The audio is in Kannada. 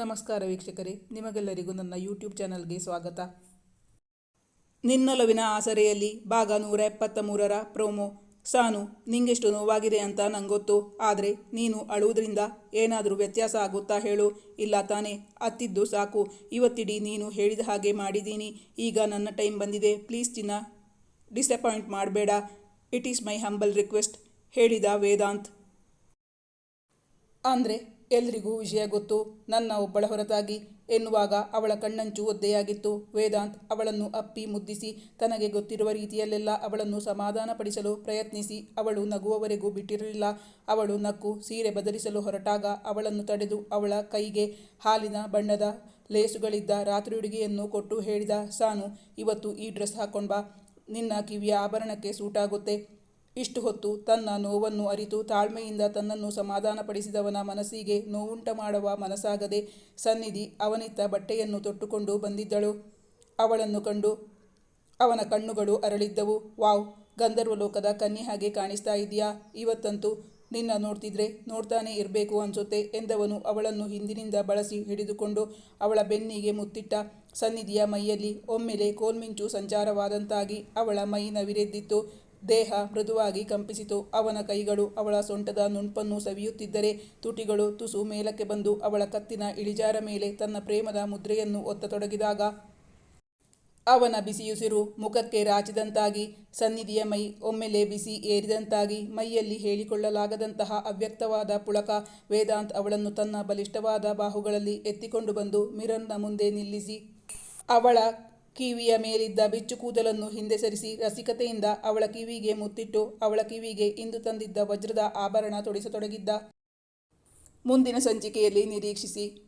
ನಮಸ್ಕಾರ ವೀಕ್ಷಕರೇ, ನಿಮಗೆಲ್ಲರಿಗೂ ನನ್ನ ಯೂಟ್ಯೂಬ್ ಚಾನಲ್ಗೆ ಸ್ವಾಗತ. ನಿನ್ನೊಲವಿನ ಆಸರೆಯಲ್ಲಿ ಭಾಗ ನೂರ ಎಪ್ಪತ್ತ ಮೂರರ ಪ್ರೋಮೋ. ಸಾನು, ನಿಂಗೆಷ್ಟು ನೋವಾಗಿದೆ ಅಂತ ನಂಗೊತ್ತು. ಆದರೆ ನೀನು ಅಳುವುದರಿಂದ ಏನಾದರೂ ವ್ಯತ್ಯಾಸ ಆಗುತ್ತಾ ಹೇಳು. ಇಲ್ಲ ತಾನೇ, ಅತ್ತಿದ್ದು ಸಾಕು. ಇವತ್ತಿಡೀ ನೀನು ಹೇಳಿದ ಹಾಗೆ ಮಾಡಿದ್ದೀನಿ. ಈಗ ನನ್ನ ಟೈಮ್ ಬಂದಿದೆ. ಪ್ಲೀಸ್ ಚಿನ್ನ ಡಿಸಪಾಯಿಂಟ್ ಮಾಡಬೇಡ. It is my humble request, ಹೇಳಿದ ವೇದಾಂತ್. ಅಂದರೆ ಎಲ್ರಿಗೂ ವಿಷಯ ಗೊತ್ತು. ನನ್ನ ಒಬ್ಬಳ ಹೊರತಾಗಿ ಎನ್ನುವಾಗ ಅವಳ ಕಣ್ಣಂಚು ಒದ್ದೆಯಾಗಿತ್ತು. ವೇದಾಂತ್ ಅವಳನ್ನು ಅಪ್ಪಿ ಮುದ್ದಿಸಿ ತನಗೆ ಗೊತ್ತಿರುವ ರೀತಿಯಲ್ಲೆಲ್ಲ ಅವಳನ್ನು ಸಮಾಧಾನಪಡಿಸಲು ಪ್ರಯತ್ನಿಸಿ ಅವಳು ನಗುವವರೆಗೂ ಬಿಟ್ಟಿರಲಿಲ್ಲ. ಅವಳು ನಕ್ಕು ಸೀರೆ ಬದಲಿಸಲು ಹೊರಟಾಗ ಅವಳನ್ನು ತಡೆದು ಅವಳ ಕೈಗೆ ಹಾಲಿನ ಬಣ್ಣದ ಲೇಸುಗಳಿದ್ದ ರಾತ್ರಿಯುಡುಗೆಯನ್ನು ಕೊಟ್ಟು ಹೇಳಿದ, ಸಾನು, ಇವತ್ತು ಈ ಡ್ರೆಸ್ ಹಾಕೊಂಡ್ಬಾ. ನಿನ್ನ ಕಿವಿಯ ಆಭರಣಕ್ಕೆ ಸೂಟಾಗುತ್ತೆ. ಇಷ್ಟು ಹೊತ್ತು ತನ್ನ ನೋವನ್ನು ಅರಿತು ತಾಳ್ಮೆಯಿಂದ ತನ್ನನ್ನು ಸಮಾಧಾನಪಡಿಸಿದವನ ಮನಸ್ಸಿಗೆ ನೋವುಂಟ ಮಾಡುವ ಮನಸ್ಸಾಗದೆ ಸನ್ನಿಧಿ ಅವನಿತ್ತ ಬಟ್ಟೆಯನ್ನು ತೊಟ್ಟುಕೊಂಡು ಬಂದಿದ್ದಳು. ಅವಳನ್ನು ಕಂಡು ಅವನ ಕಣ್ಣುಗಳು ಅರಳಿದ್ದವು. ವಾವ್ ಗಂಧರ್ವ ಲೋಕದ ಕನ್ನಿ ಹಾಗೆ ಕಾಣಿಸ್ತಾ ಇದೆಯಾ ಇವತ್ತಂತೂ ನಿನ್ನ ನೋಡ್ತಿದ್ರೆ ನೋಡ್ತಾನೆ ಇರಬೇಕು ಅನ್ಸುತ್ತೆ ಎಂದವನು ಅವಳನ್ನು ಹಿಂದಿನಿಂದ ಬಳಸಿ ಹಿಡಿದುಕೊಂಡು ಅವಳ ಬೆನ್ನಿಗೆ ಮುತ್ತಿಟ್ಟ ಸನ್ನಿಧಿಯ ಮೈಯಲ್ಲಿ ಒಮ್ಮೆಲೆ ಕೋಲ್ಮಿಂಚು ಸಂಚಾರವಾದಂತಾಗಿ ಅವಳ ಮೈ ನವಿರೆದ್ದಿತ್ತು. ದೇಹ ಮೃದುವಾಗಿ ಕಂಪಿಸಿತು. ಅವನ ಕೈಗಳು ಅವಳ ಸೊಂಟದ ನುಣುಪನ್ನು ಸವಿಯುತ್ತಿದ್ದರೆ ತುಟಿಗಳು ತುಸು ಮೇಲಕ್ಕೆ ಬಂದು ಅವಳ ಕತ್ತಿನ ಇಳಿಜಾರ ಮೇಲೆ ತನ್ನ ಪ್ರೇಮದ ಮುದ್ರೆಯನ್ನು ಒತ್ತತೊಡಗಿದಾಗ ಅವನ ಬಿಸಿಯುಸಿರು ಮುಖಕ್ಕೆ ರಾಚಿದಂತಾಗಿ, ಸನ್ನಿಧಿಯ ಮೈ ಒಮ್ಮೆಲೆ ಬಿಸಿ ಏರಿದಂತಾಗಿ ಮೈಯಲ್ಲಿ ಹೇಳಿಕೊಳ್ಳಲಾಗದಂತಹ ಅವ್ಯಕ್ತವಾದ ಪುಳಕ ವೇದಾಂತ್ ಅವಳನ್ನು ತನ್ನ ಬಲಿಷ್ಠವಾದ ಬಾಹುಗಳಲ್ಲಿ ಎತ್ತಿಕೊಂಡು ಬಂದು ಮಿರನ್ನ ಮುಂದೆ ನಿಲ್ಲಿಸಿ, ಅವಳ ಕಿವಿಯ ಮೇಲಿದ್ದ ಬಿಚ್ಚು ಕೂದಲನ್ನು ಹಿಂದೆ ಸರಿಸಿ ರಸಿಕತೆಯಿಂದ ಅವಳ ಕಿವಿಗೆ ಮುತ್ತಿಟ್ಟು ಅವಳ ಕಿವಿಗೆ ಇಂದು ತಂದಿದ್ದ ವಜ್ರದ ಆಭರಣ ತೊಡಿಸತೊಡಗಿದ್ದ. ಮುಂದಿನ ಸಂಚಿಕೆಯಲ್ಲಿ ನಿರೀಕ್ಷಿಸಿ.